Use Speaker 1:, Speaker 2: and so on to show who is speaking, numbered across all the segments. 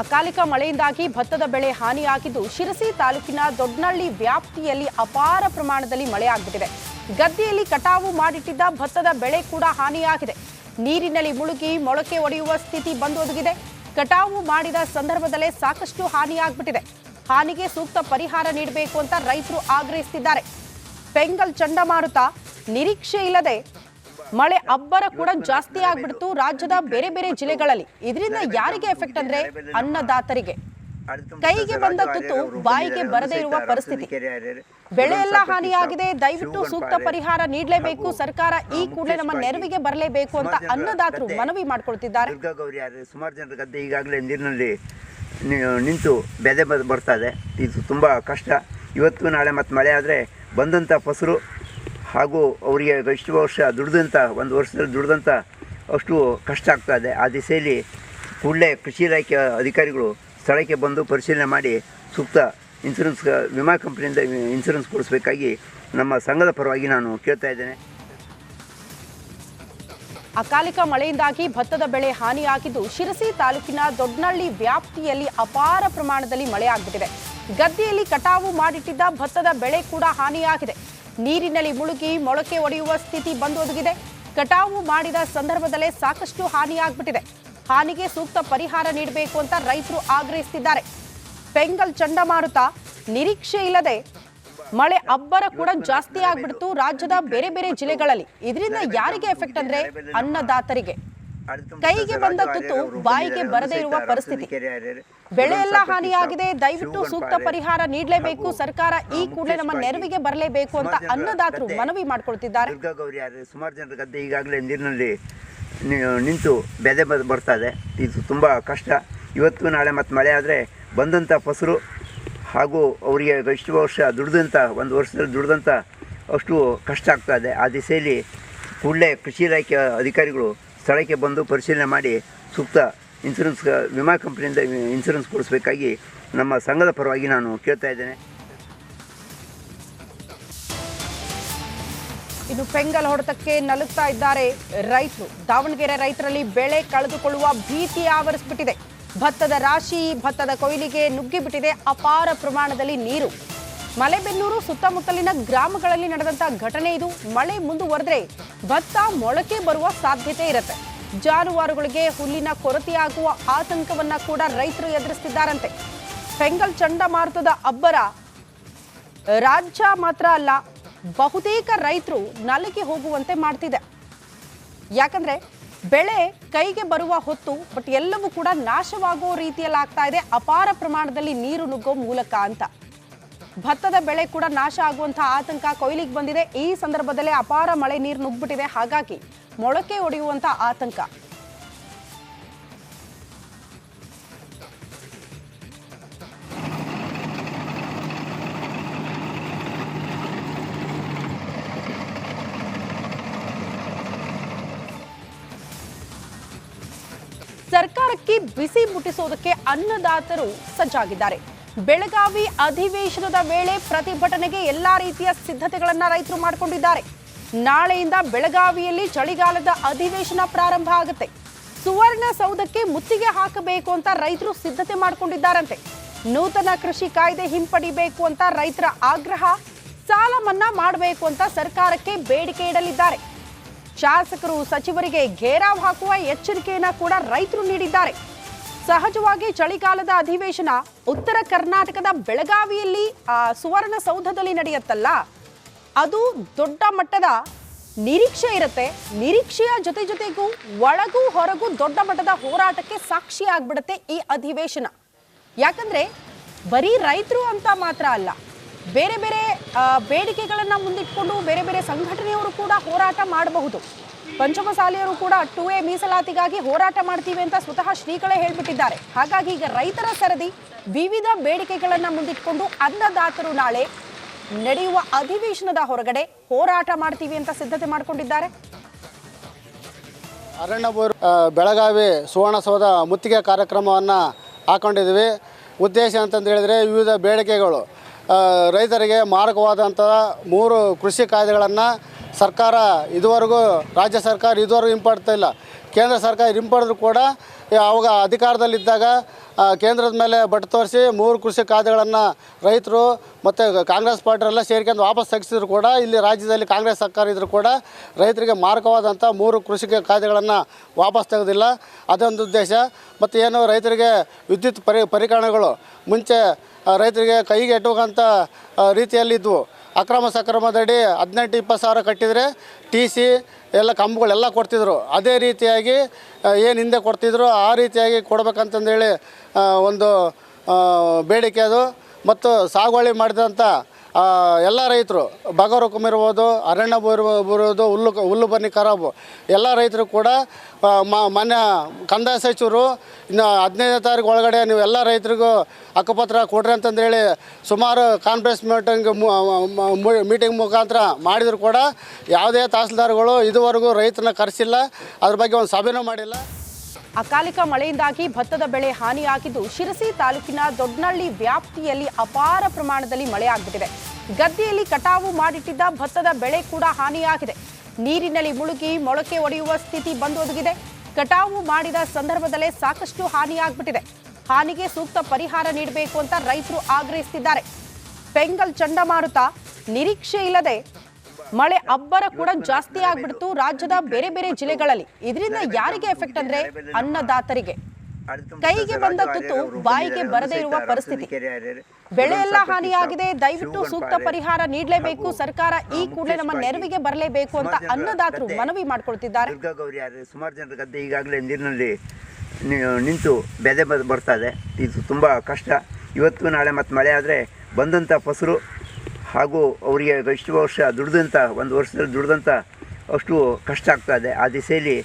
Speaker 1: ಅಕಾಲಿಕ ಮಳೆಯಿಂದಾಗಿ ಭತ್ತದ ಬೆಳೆ ಹಾನಿಯಾಗಿದ್ದು ಶಿರಸಿ ತಾಲೂಕಿನ ದೊಡ್ಡನಳ್ಳಿ ವ್ಯಾಪ್ತಿಯಲ್ಲಿ ಅಪಾರ ಪ್ರಮಾಣದಲ್ಲಿ ಮಳೆಯಾಗ್ಬಿಟ್ಟಿದೆ. ಗದ್ದೆಯಲ್ಲಿ ಕಟಾವು ಮಾಡಿಟ್ಟಿದ್ದ ಭತ್ತದ ಬೆಳೆ ಕೂಡ ಹಾನಿಯಾಗಿದೆ. ನೀರಿನಲ್ಲಿ ಮುಳುಗಿ ಮೊಳಕೆ ಒಡೆಯುವ ಸ್ಥಿತಿ ಬಂದೊದಗಿದೆ. ಕಟಾವು ಮಾಡಿದ ಸಂದರ್ಭದಲ್ಲೇ ಸಾಕಷ್ಟು ಹಾನಿಯಾಗ್ಬಿಟ್ಟಿದೆ. ಹಾನಿಗೆ ಸೂಕ್ತ ಪರಿಹಾರ ನೀಡಬೇಕು ಅಂತ ರೈತರು ಆಗ್ರಹಿಸುತ್ತಿದ್ದಾರೆ ಬೆಂಗಲ್ ಚಂಡಮಾರುತ ನಿರೀಕ್ಷೆ ಇಲ್ಲದೆ ಮಳೆ ಅಬ್ಬರ ಕೂಡ ಜಾಸ್ತಿ ಆಗ್ಬಿಡ್ತು ರಾಜ್ಯದ ಬೇರೆ ಬೇರೆ ಜಿಲ್ಲೆಗಳಲ್ಲಿ. ಇದರಿಂದ ಯಾರಿಗೆ ಎಫೆಕ್ಟ್ ಅಂದ್ರೆ ಅನ್ನದಾತರಿಗೆ? ಕೈಗೆ ಬಂದ ತುತ್ತು ಬಾಯಿಗೆ ಬರದೇ ಇರುವ ಪರಿಸ್ಥಿತಿ. ಬೆಳೆ ಎಲ್ಲ ಹಾನಿಯಾಗಿದೆ, ದಯವಿಟ್ಟು ಸೂಕ್ತ ಪರಿಹಾರ ನೀಡಲೇಬೇಕು, ಸರ್ಕಾರ ಈ ಕೂಡಲೇ ನಮ್ಮ ನೆರವಿಗೆ ಬರಲೇಬೇಕು ಅಂತ ಅನ್ನದಾತರು ಮನವಿ ಮಾಡ್ಕೊಳ್ತಿದ್ದಾರೆ.
Speaker 2: ಸುಮಾರು ಜನರ ಗದ್ದೆ ಈಗಾಗಲೇ ನೀರಿನಲ್ಲಿ ನಿಂತು ಬೆದೆ ಬರ್ತಾ ಇದೆ. ಇದು ತುಂಬ ಕಷ್ಟ. ಇವತ್ತು ನಾಳೆ ಮತ್ತೆ ಮಳೆ ಆದರೆ ಬಂದಂಥ ಫಸಲು ಹಾಗೂ ಅವರಿಗೆ ಇಷ್ಟು ವರ್ಷ ದುಡ್ದಂಥ ಒಂದು ವರ್ಷದಲ್ಲಿ ದುಡ್ದಂಥ ಅಷ್ಟು ಕಷ್ಟ ಆಗ್ತಾ ಇದೆ. ಆ ದಿಸೆಯಲ್ಲಿ ಕೂಡಲೇ ಕೃಷಿ ಇಲಾಖೆ ಅಧಿಕಾರಿಗಳು ಸ್ಥಳಕ್ಕೆ ಬಂದು ಪರಿಶೀಲನೆ ಮಾಡಿ ಸೂಕ್ತ ಇನ್ಸೂರೆನ್ಸ್ ವಿಮಾ ಕಂಪ್ನಿಯಿಂದ ಇನ್ಸೂರೆನ್ಸ್ ಕೊಡಿಸ್ಬೇಕಾಗಿ ನಮ್ಮ ಸಂಘದ ಪರವಾಗಿ ನಾನು ಕೇಳ್ತಾ ಇದ್ದೇನೆ.
Speaker 1: ಅಕಾಲಿಕ ಮಳೆಯಿಂದಾಗಿ ಭತ್ತದ ಬೆಳೆ ಹಾನಿಯಾಗಿದ್ದು ಶಿರಸಿ ತಾಲೂಕಿನ ದೊಡ್ಡನಳ್ಳಿ ವ್ಯಾಪ್ತಿಯಲ್ಲಿ ಅಪಾರ ಪ್ರಮಾಣದಲ್ಲಿ ಮಳೆಯಾಗ್ಬಿಟ್ಟಿದೆ ಗದ್ದೆಯಲ್ಲಿ ಕಟಾವು ಮಾಡಿಟ್ಟಿದ್ದ ಭತ್ತದ ಬೆಳೆ ಕೂಡ ಹಾನಿಯಾಗಿದೆ. ನೀರಿನಲ್ಲಿ ಮುಳುಗಿ ಮೊಳಕೆ ಒಡೆಯುವ ಸ್ಥಿತಿ ಬಂದೊದಗಿದೆ. ಕಟಾವು ಮಾಡಿದ ಸಂದರ್ಭದಲ್ಲೇ ಸಾಕಷ್ಟು ಹಾನಿಯಾಗ್ಬಿಟ್ಟಿದೆ. ಹಾನಿಗೆ ಸೂಕ್ತ ಪರಿಹಾರ ನೀಡಬೇಕು ಅಂತ ರೈತರು ಆಗ್ರಹಿಸುತ್ತಿದ್ದಾರೆ ಬೆಂಗಲ್ ಚಂಡಮಾರುತ ನಿರೀಕ್ಷೆ ಇಲ್ಲದೆ ಮಳೆ ಅಬ್ಬರ ಕೂಡ ಜಾಸ್ತಿ ಆಗ್ಬಿಡ್ತು ರಾಜ್ಯದ ಬೇರೆ ಬೇರೆ ಜಿಲ್ಲೆಗಳಲ್ಲಿ. ಇದರಿಂದ ಯಾರಿಗೆ ಎಫೆಕ್ಟ್ ಅಂದ್ರೆ ಅನ್ನದಾತರಿಗೆ. ಕೈಗೆ ಬಂದ ತುತ್ತು ಬಾಯಿಗೆ ಬರದೇ ಇರುವ ಪರಿಸ್ಥಿತಿ ಬೆಳೆ ಎಲ್ಲ ಹಾನಿಯಾಗಿದೆ ದಯವಿಟ್ಟು ಸೂಕ್ತ ಪರಿಹಾರ ನೀಡಲೇಬೇಕು ಸರ್ಕಾರ ಈ ಕೂಡಲೇ ನಮ್ಮ ನೆರವಿಗೆ ಬರಲೇಬೇಕು ಅಂತ ಅನ್ನದಾತರು ಮನವಿ ಮಾಡ್ಕೊಳ್ತಿದ್ದಾರೆ
Speaker 2: ಸುಮಾರು ಜನರ ಗದ್ದೆ ಈಗಾಗಲೇ ನೀರಿನಲ್ಲಿ ನಿಂತು ಬೆದೆ ಬರ್ತಾ ಇದೆ ಇದು ತುಂಬ ಕಷ್ಟ. ಇವತ್ತು ನಾಳೆ ಮತ್ತೆ ಮಳೆ ಆದರೆ ಬಂದಂಥ ಫಸಲು ಹಾಗೂ ಅವರಿಗೆ ಇಷ್ಟು ವರ್ಷ ದುಡ್ದಂಥ ಒಂದು ವರ್ಷದಲ್ಲಿ ದುಡ್ದಂಥ ಅಷ್ಟು ಕಷ್ಟ ಆಗ್ತಾ ಇದೆ. ಆ ದಿಸೆಯಲ್ಲಿ ಕೂಡಲೇ ಕೃಷಿ ಇಲಾಖೆ ಅಧಿಕಾರಿಗಳು ಸ್ಥಳಕ್ಕೆ ಬಂದು ಪರಿಶೀಲನೆ ಮಾಡಿ ಸೂಕ್ತ ಇನ್ಸೂರೆನ್ಸ್ ವಿಮಾ ಕಂಪ್ನಿಯಿಂದ ಇನ್ಸೂರೆನ್ಸ್ ಕೊಡಿಸ್ಬೇಕಾಗಿ ನಮ್ಮ ಸಂಘದ ಪರವಾಗಿ ನಾನು ಕೇಳ್ತಾ ಇದ್ದೇನೆ.
Speaker 1: ಇನ್ನು ಪೆಂಗಲ್ ಹೊಡೆತಕ್ಕೆ ನಲುಗ್ತಾ ಇದ್ದಾರೆ ರೈತರು. ದಾವಣಗೆರೆ ರೈತರಲ್ಲಿ ಬೆಳೆ ಕಳೆದುಕೊಳ್ಳುವ ಭೀತಿ ಆವರಿಸ್ಬಿಟ್ಟಿದೆ. ಭತ್ತದ ರಾಶಿ ಭತ್ತದ ಕೊಯ್ಲಿಗೆ ನುಗ್ಗಿಬಿಟ್ಟಿದೆ ಅಪಾರ ಪ್ರಮಾಣದಲ್ಲಿ ನೀರು. ಮಲೆಬೆನ್ನೂರು ಸುತ್ತಮುತ್ತಲಿನ ಗ್ರಾಮಗಳಲ್ಲಿ ನಡೆದಂತಹ ಘಟನೆ ಇದು. ಮಳೆ ಮುಂದುವರೆದ್ರೆ ಭತ್ತ ಮೊಳಕೆ ಬರುವ ಸಾಧ್ಯತೆ ಇರುತ್ತೆ. ಜಾನುವಾರುಗಳಿಗೆ ಹುಲ್ಲಿನ ಕೊರತೆಯಾಗುವ ಆತಂಕವನ್ನ ಕೂಡ ರೈತರು ಎದುರಿಸ್ತಿದ್ದಾರಂತೆ. ಫೆಂಗಲ್ ಚಂಡಮಾರುತದ ಅಬ್ಬರ ರಾಜ್ಯ ಮಾತ್ರ ಅಲ್ಲ, ಬಹುತೇಕ ರೈತರು ನಲಗಿ ಹೋಗುವಂತೆ ಮಾಡ್ತಿದೆ. ಯಾಕಂದ್ರೆ ಬೆಳೆ ಕೈಗೆ ಬರುವ ಹೊತ್ತು, ಬಟ್ ಎಲ್ಲವೂ ಕೂಡ ನಾಶವಾಗುವ ರೀತಿಯಲ್ಲಿ ಆಗ್ತಾ ಇದೆ. ಅಪಾರ ಪ್ರಮಾಣದಲ್ಲಿ ನೀರು ನುಗ್ಗೋ ಮೂಲಕ ಅಂತ. ಭತ್ತದ ಬೆಳೆ ಕೂಡ ನಾಶ ಆಗುವಂತಹ ಆತಂಕ ಕೊಯ್ಲಿಗೆ ಬಂದಿದೆ. ಈ ಸಂದರ್ಭದಲ್ಲಿ ಅಪಾರ ಮಳೆ ನೀರು ನುಗ್ಬಿಟ್ಟಿದೆ. ಹಾಗಾಗಿ ಮೊಳಕೆ ಒಡೆಯುವಂತಹ ಆತಂಕ. ಸರ್ಕಾರಕ್ಕೆ ಬಿಸಿ ಮುಟ್ಟಿಸೋದಕ್ಕೆ ಅನ್ನದಾತರು ಸಜ್ಜಾಗಿದ್ದಾರೆ. ಬೆಳಗಾವಿ ಅಧಿವೇಶನದ ವೇಳೆ ಪ್ರತಿಭಟನೆಗೆ ಎಲ್ಲಾ ರೀತಿಯ ಸಿದ್ಧತೆಗಳನ್ನ ರೈತರು ಮಾಡಿಕೊಂಡಿದ್ದಾರೆ. ನಾಳೆಯಿಂದ ಬೆಳಗಾವಿಯಲ್ಲಿ ಚಳಿಗಾಲದ ಅಧಿವೇಶನ ಪ್ರಾರಂಭ ಆಗುತ್ತೆ. ಸುವರ್ಣ ಸೌಧಕ್ಕೆ ಮುತ್ತಿಗೆ ಹಾಕಬೇಕು ಅಂತ ರೈತರು ಸಿದ್ಧತೆ ಮಾಡಿಕೊಂಡಿದ್ದಾರಂತೆ. ನೂತನ ಕೃಷಿ ಕಾಯ್ದೆ ಹಿಂಪಡಿಬೇಕು ಅಂತ ರೈತರ ಆಗ್ರಹ, ಸಾಲ ಮನ್ನಾ ಮಾಡಬೇಕು ಅಂತ ಸರ್ಕಾರಕ್ಕೆ ಬೇಡಿಕೆ ಇಡಲಿದ್ದಾರೆ. ಶಾಸಕರು, ಸಚಿವರಿಗೆ ಘೇರಾವ್ ಹಾಕುವ ಎಚ್ಚರಿಕೆಯನ್ನ ಕೂಡ ರೈತರು ನೀಡಿದ್ದಾರೆ. ಸಹಜವಾಗಿ ಚಳಿಗಾಲದ ಅಧಿವೇಶನ ಉತ್ತರ ಕರ್ನಾಟಕದ ಬೆಳಗಾವಿಯಲ್ಲಿ ಸುವರ್ಣ ಸೌಧದಲ್ಲಿ ನಡೆಯುತ್ತಲ್ಲ? ಅದು ದೊಡ್ಡ ಮಟ್ಟದ ನಿರೀಕ್ಷೆ ಇರುತ್ತೆ. ನಿರೀಕ್ಷೆಯ ಜೊತೆ ಜೊತೆಗೂ ಒಳಗೂ ಹೊರಗೂ ದೊಡ್ಡ ಮಟ್ಟದ ಹೋರಾಟಕ್ಕೆ ಸಾಕ್ಷಿ ಆಗ್ಬಿಡುತ್ತೆ ಈ ಅಧಿವೇಶನ. ಯಾಕಂದ್ರೆ ಬರೀ ರೈತರು ಅಂತ ಮಾತ್ರ ಅಲ್ಲ, ಬೇರೆ ಬೇರೆ ಬೇಡಿಕೆಗಳನ್ನ ಮುಂದಿಟ್ಕೊಂಡು ಬೇರೆ ಬೇರೆ ಸಂಘಟನೆಯವರು ಕೂಡ ಹೋರಾಟ ಮಾಡಬಹುದು. ಪಂಚಮಸಾಲಿಯರು ಕೂಡ ಟು ಎ ಮೀಸಲಾತಿಗಾಗಿ ಹೋರಾಟ ಮಾಡ್ತೀವಿ ಅಂತ ಸ್ವತಃ ಶ್ರೀಗಳೇ ಹೇಳ್ಬಿಟ್ಟಿದ್ದಾರೆ. ಹಾಗಾಗಿ ಈಗ ರೈತರ ಸರದಿ ವಿವಿಧ ಬೇಡಿಕೆಗಳನ್ನು ಮುಂದಿಟ್ಕೊಂಡು ಅನ್ನದಾತರು ನಾಳೆ ನಡೆಯುವ ಅಧಿವೇಶನದ ಹೊರಗಡೆ ಹೋರಾಟ ಮಾಡ್ತೀವಿ ಅಂತ ಸಿದ್ಧತೆ ಮಾಡಿಕೊಂಡಿದ್ದಾರೆ.
Speaker 3: ಅರಣ್ಯ ಬೋರ್ ಆ, ಬೆಳಗಾವಿ ಸುವರ್ಣಸೌಧ ಮುತ್ತಿಗೆ ಕಾರ್ಯಕ್ರಮವನ್ನು ಹಾಕೊಂಡಿದ್ವಿ ಉದ್ದೇಶ ಅಂತಂದು ಹೇಳಿದರೆ ವಿವಿಧ ಬೇಡಿಕೆಗಳು ರೈತರಿಗೆ ಮಾರಕವಾದಂಥ ಮೂರು ಕೃಷಿ ಕಾಯ್ದೆಗಳನ್ನು ಸರ್ಕಾರ ಇದುವರೆಗೂ ರಾಜ್ಯ ಸರ್ಕಾರ ಇದುವರೆಗೂ ಹಿಂಪಡ್ತಾ ಇಲ್ಲ. ಕೇಂದ್ರ ಸರ್ಕಾರ ಹಿಂಪಡೆದ್ರು ಕೂಡ ಅವಾಗ ಅಧಿಕಾರದಲ್ಲಿದ್ದಾಗ ಕೇಂದ್ರದ ಮೇಲೆ ಬಟ್ ತೋರಿಸಿ ಮೂರು ಕೃಷಿ ಕಾಯ್ದೆಗಳನ್ನು ರೈತರು ಮತ್ತು ಕಾಂಗ್ರೆಸ್ ಪಾರ್ಟಿರೆಲ್ಲ ಸೇರ್ಕೊಂಡು ವಾಪಸ್ ತೆಗೆಸಿದ್ರು ಕೂಡ, ಇಲ್ಲಿ ರಾಜ್ಯದಲ್ಲಿ ಕಾಂಗ್ರೆಸ್ ಸರ್ಕಾರ ಇದ್ದರೂ ಕೂಡ ರೈತರಿಗೆ ಮಾರಕವಾದಂಥ ಮೂರು ಕೃಷಿ ಕಾಯ್ದೆಗಳನ್ನು ವಾಪಸ್ ತೆಗೆದಿಲ್ಲ. ಅದೊಂದು ಉದ್ದೇಶ. ಮತ್ತು ಏನು ರೈತರಿಗೆ ವಿದ್ಯುತ್ ಪರಿ, ಪರಿಕರಣಗಳು ಮುಂಚೆ ರೈತರಿಗೆ ಕೈಗೆ ಎಟುವಂಥ ರೀತಿಯಲ್ಲಿದ್ವು ಅಕ್ರಮ ಸಕ್ರಮದಡಿ ಹದಿನೆಂಟು ಇಪ್ಪತ್ತು ಸಾವಿರ ಕಟ್ಟಿದರೆ ಟಿ ಸಿ ಎಲ್ಲ ಕಂಬಗಳೆಲ್ಲ ಕೊಡ್ತಿದ್ರು. ಅದೇ ರೀತಿಯಾಗಿ ಏನು ಹಿಂದೆ ಕೊಡ್ತಿದ್ರು, ಆ ರೀತಿಯಾಗಿ ಕೊಡ್ಬೇಕಂತಂದೇಳಿ ಒಂದು ಬೇಡಿಕೆ ಅದು. ಮತ್ತು ಸಾಗುವಳಿ ಮಾಡಿದಂಥ ಎಲ್ಲ ರೈತರು ಬಗರು ಇರ್ಬೋದು ಅರಣ್ಯ ಬರುವುದು ಹುಲ್ಲು ಹುಲ್ಲು ಬನ್ನಿ ಖರಾಬು ಎಲ್ಲ ರೈತರು ಕೂಡ ಮಾನ್ಯ, ಕಂದಾಯ ಸಚಿವರು, ಇನ್ನು ಹದಿನೈದನೇ ತಾರೀಕು ಒಳಗಡೆ ನೀವು ಎಲ್ಲ ರೈತರಿಗೂ ಹಕ್ಕುಪತ್ರ ಕೊಡ್ರಿ ಅಂತಂದೇಳಿ ಸುಮಾರು ಕಾನ್ಫರೆನ್ಸ್ ಮೀಟಿಂಗ್ ಮೀಟಿಂಗ್ ಮುಖಾಂತರ ಮಾಡಿದ್ರು ಕೂಡ ಯಾವುದೇ ತಹಸೀಲ್ದಾರ್ಗಳು ಇದುವರೆಗೂ ರೈತನ ಕರೆಸಿಲ್ಲ, ಅದ್ರ ಬಗ್ಗೆ ಒಂದು ಸಭೆನೂ ಮಾಡಿಲ್ಲ.
Speaker 1: ಅಕಾಲಿಕ ಮಳೆಯಿಂದಾಗಿ ಭತ್ತದ ಬೆಳೆ ಹಾನಿಯಾಗಿದ್ದು ಶಿರಸಿ ತಾಲೂಕಿನ ದೊಡ್ಡನಳ್ಳಿ ವ್ಯಾಪ್ತಿಯಲ್ಲಿ ಅಪಾರ ಪ್ರಮಾಣದಲ್ಲಿ ಮಳೆ ಆಗ್ಬಿಟ್ಟಿದೆ ಗದ್ದೆಯಲ್ಲಿ ಕಟಾವು ಮಾಡಿಟ್ಟಿದ್ದ ಭತ್ತದ ಬೆಳೆ ಕೂಡ ಹಾನಿಯಾಗಿದೆ. ನೀರಿನಲ್ಲಿ ಮುಳುಗಿ ಮೊಳಕೆ ಒಡೆಯುವ ಸ್ಥಿತಿ ಬಂದೊದಗಿದೆ. ಕಟಾವು ಮಾಡಿದ ಸಂದರ್ಭದಲ್ಲೇ ಸಾಕಷ್ಟು ಹಾನಿಯಾಗ್ಬಿಟ್ಟಿದೆ. ಹಾನಿಗೆ ಸೂಕ್ತ ಪರಿಹಾರ ನೀಡಬೇಕು ಅಂತ ರೈತರು ಆಗ್ರಹಿಸುತ್ತಿದ್ದಾರೆ ಬೆಂಗಲ್ ಚಂಡಮಾರುತ ನಿರೀಕ್ಷೆ ಇಲ್ಲದೆ ಮಳೆ ಅಬ್ಬರ ಕೂಡ ಜಾಸ್ತಿ ಆಗ್ಬಿಡ್ತು ರಾಜ್ಯದ ಬೇರೆ ಬೇರೆ ಜಿಲ್ಲೆಗಳಲ್ಲಿ. ಇದರಿಂದ ಯಾರಿಗೆ ಎಫೆಕ್ಟ್ ಅಂದ್ರೆ ಅನ್ನದಾತರಿಗೆ? ಕೈಗೆ ಬಂದ ತುತ್ತು ಬಾಯಿಗೆ ಬರದೇ ಇರುವ ಪರಿಸ್ಥಿತಿ. ಬೆಳೆ ಎಲ್ಲ ಹಾನಿಯಾಗಿದೆ, ದಯವಿಟ್ಟು ಸೂಕ್ತ ಪರಿಹಾರ ನೀಡಲೇಬೇಕು, ಸರ್ಕಾರ ಈ ಕೂಡಲೇ ನಮ್ಮ ನೆರವಿಗೆ ಬರಲೇಬೇಕು ಅಂತ ಅನ್ನದಾತರು ಮನವಿ ಮಾಡ್ಕೊಳ್ತಿದ್ದಾರೆ.
Speaker 2: ಸುಮಾರು ಜನರ ಗದ್ದೆ ಈಗಾಗಲೇ ನೀರಿನಲ್ಲಿ ನಿಂತು ಬೆದೆ ಬರ್ತಾ ಇದೆ. ಇದು ತುಂಬಾ ಕಷ್ಟ. ಇವತ್ತು ನಾಳೆ ಮತ್ತೆ ಮಳೆ ಆದರೆ ಬಂದಂಥ ಫಸಲು ಹಾಗೂ ಅವರಿಗೆ ಇಷ್ಟು ವರ್ಷ ದುಡ್ದಂಥ ಒಂದು ವರ್ಷದಲ್ಲಿ ದುಡ್ದಂಥ ಅಷ್ಟು ಕಷ್ಟ ಆಗ್ತಾ ಇದೆ. ಆ ದಿಸೆಯಲ್ಲಿ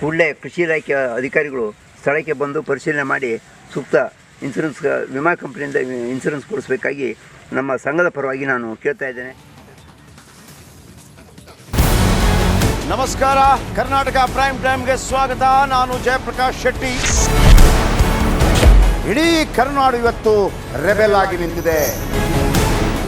Speaker 2: ಕೂಡಲೇ ಕೃಷಿ ಇಲಾಖೆ ಅಧಿಕಾರಿಗಳು ಸ್ಥಳಕ್ಕೆ ಬಂದು ಪರಿಶೀಲನೆ ಮಾಡಿ ಸೂಕ್ತ ಇನ್ಸೂರೆನ್ಸ್ ವಿಮಾ ಕಂಪ್ನಿಯಿಂದ ಇನ್ಸೂರೆನ್ಸ್ ಕೊಡಿಸ್ಬೇಕಾಗಿ ನಮ್ಮ ಸಂಘದ ಪರವಾಗಿ ನಾನು ಕೇಳ್ತಾ ಇದ್ದೇನೆ.
Speaker 4: ನಮಸ್ಕಾರ. ಕರ್ನಾಟಕ ಪ್ರೈಮ್ ಟೈಮ್ಗೆ ಸ್ವಾಗತ. ನಾನು ಜಯಪ್ರಕಾಶ್ ಶೆಟ್ಟಿ. ಇಡೀ ಕರ್ನಾಡು ಇವತ್ತು ರೆಬೆಲ್ ಆಗಿ ನಿಂತಿದೆ.